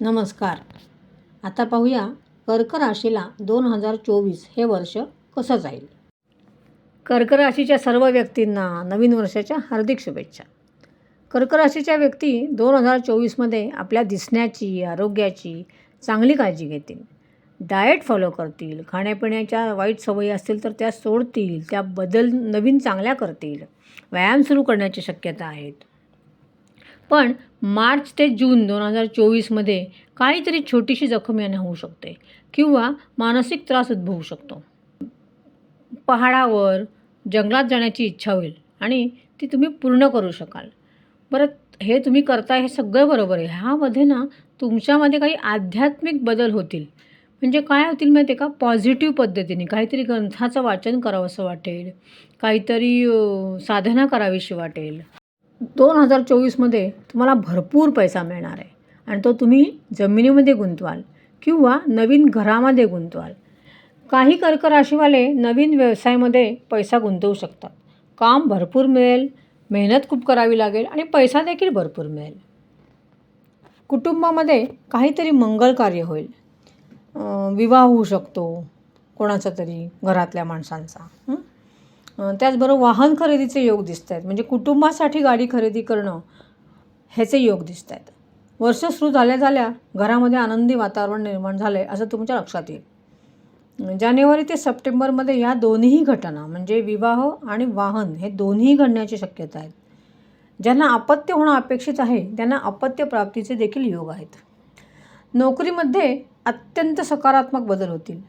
नमस्कार. आता पाहूया कर्क राशीला दोन हजार चोवीस हे वर्ष कसं जाईल? कर्क राशीच्या सर्व व्यक्तींना नवीन वर्षाच्या हार्दिक शुभेच्छा. कर्क राशीच्या व्यक्ती दोन हजार चोवीसमध्ये आपल्या दिसण्याची आरोग्याची चांगली काळजी घेतील. डाएट फॉलो करतील खाण्यापिण्याच्या वाईट सवयी असतील तर त्या सोडतील त्या बदल नवीन चांगल्या करतील. व्यायाम सुरू करण्याची शक्यता आहेत. पण मार्च ते जून दोन हजार चोवीसमध्ये काहीतरी छोटीशी जखम यांना होऊ शकते किंवा मानसिक त्रास उद्भवू शकतो. पहाडावर जंगलात जाण्याची इच्छा होईल आणि ती तुम्ही पूर्ण करू शकाल. बरं हे तुम्ही करताय हे सगळं बरोबर आहे. ह्यामध्ये ना तुमच्यामध्ये काही आध्यात्मिक बदल होतील. म्हणजे काय होतील माहिती आहे का? पॉझिटिव्ह पद्धतीने काहीतरी ग्रंथाचं वाचन करावंसं वाटेल. काहीतरी साधना करावीशी वाटेल. दोन हजार चोवीसमध्ये तुम्हाला भरपूर पैसा मिळणार आहे. आणि तो तुम्ही जमिनीमध्ये गुंतवाल किंवा नवीन घरामध्ये गुंतवाल. काही कर्कराशीवाले नवीन व्यवसायामध्ये पैसा गुंतवू शकतात. काम भरपूर मिळेल मेहनत खूप करावी लागेल आणि पैसा देखील भरपूर मिळेल. कुटुंबामध्ये काहीतरी मंगल कार्य होईल. विवाह होऊ शकतो कोणाचा तरी घरातल्या माणसांचा. त्याचबरोबर वाहन खरेदीचे योग दिसत आहेत म्हणजे कुटुंबासाठी गाडी खरेदी करणं ह्याचे योग दिसत आहेत वर्ष सुरू झाल्या झाल्या घरामध्ये आनंदी वातावरण निर्माण झालं आहे असं तुमच्या लक्षात येईल. जानेवारी ते सप्टेंबरमध्ये या दोन्ही घटना म्हणजे विवाह आणि वाहन हे दोन्ही घडण्याची शक्यता आहेत. ज्यांना अपत्य होणं अपेक्षित आहे त्यांना अपत्य प्राप्तीचे देखील योग आहेत. नोकरीमध्ये अत्यंत सकारात्मक बदल होतील.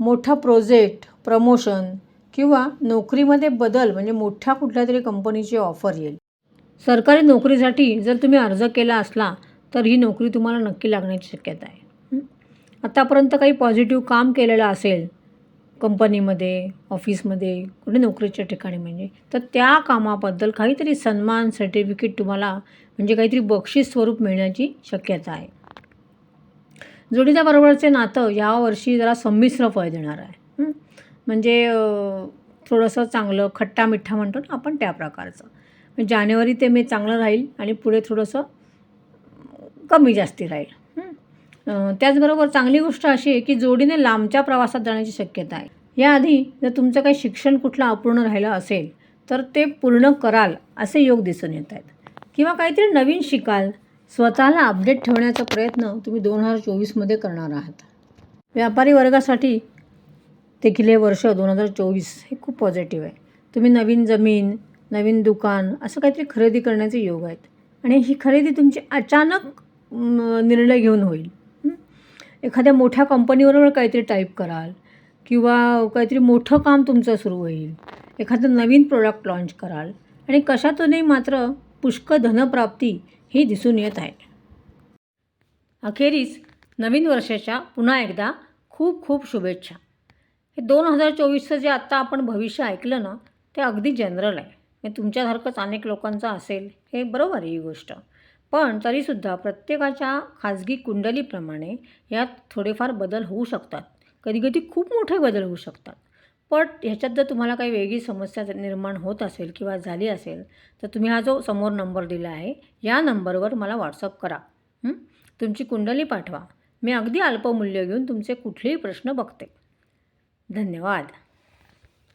मोठा प्रोजेक्ट प्रमोशन किंवा नोकरीमध्ये बदल म्हणजे मोठ्या कुठल्या तरी कंपनीची ऑफर येईल. सरकारी नोकरीसाठी जर तुम्ही अर्ज केला असला तर ही नोकरी तुम्हाला नक्की लागण्याची शक्यता आहे. आत्तापर्यंत आतापर्यंत काही पॉझिटिव्ह काम केलेलं असेल कंपनीमध्ये ऑफिसमध्ये कुठे नोकरीच्या ठिकाणी म्हणजे तर त्या कामाबद्दल काहीतरी सन्मान सर्टिफिकेट तुम्हाला म्हणजे काहीतरी बक्षीस स्वरूप मिळण्याची शक्यता आहे. जोडीदाबरोबरचे नातं यावर्षी जरा संमिश्र फळ देणार आहे. म्हणजे थोडंसं चांगलं खट्टा मिठ्ठा म्हणतो ना आपण त्या प्रकारचं. जानेवारी ते मे चांगलं राहील आणि पुढे थोडंसं कमी जास्ती राहील. त्याचबरोबर चांगली गोष्ट अशी आहे की जोडीने लांबच्या प्रवासात जाण्याची शक्यता आहे. याआधी जर तुमचं काही शिक्षण कुठलं अपूर्ण राहिलं असेल तर ते पूर्ण कराल असे योग दिसून येत आहेत. किंवा काहीतरी नवीन शिकाल स्वतःला अपडेट ठेवण्याचा प्रयत्न तुम्ही दोन हजार चोवीसमध्ये करणार आहात. व्यापारी वर्गासाठी देखील हे वर्ष दोन हजार चोवीस हे खूप पॉझिटिव्ह आहे. तुम्ही नवीन जमीन नवीन दुकान असं काहीतरी खरेदी करण्याचे योग आहेत. आणि ही खरेदी तुमची अचानक निर्णय घेऊन होईल. एखाद्या मोठ्या कंपनीबरोबर काहीतरी टाईप कराल किंवा काहीतरी मोठं काम तुमचं सुरू होईल. एखादं नवीन प्रोडक्ट लॉन्च कराल. आणि कशातूनही मात्र पुष्कळ धनप्राप्ती ही दिसून येत आहे. अखेरीस नवीन वर्षाच्या पुन्हा एकदा खूप खूप शुभेच्छा. हे दोन हजार चोवीसचं जे आत्ता आपण भविष्य ऐकलं ना ते अगदी जनरल आहे. म्हणजे तुमच्यासारखंच अनेक लोकांचं असेल हे बरोबर आहे ही गोष्ट. पण तरीसुद्धा प्रत्येकाच्या खाजगी कुंडलीप्रमाणे यात थोडेफार बदल होऊ शकतात. कधीकधी खूप मोठे बदल होऊ शकतात. पण ह्याच्यात जर तुम्हाला काही वेगळी समस्या निर्माण होत असेल किंवा झाली असेल तर तुम्ही हा जो समोर नंबर दिला आहे या नंबरवर मला व्हॉट्सअप करा. तुमची कुंडली पाठवा. मी अगदी अल्पमूल्य घेऊन तुमचे कुठलेही प्रश्न बघते. धन्यवाद.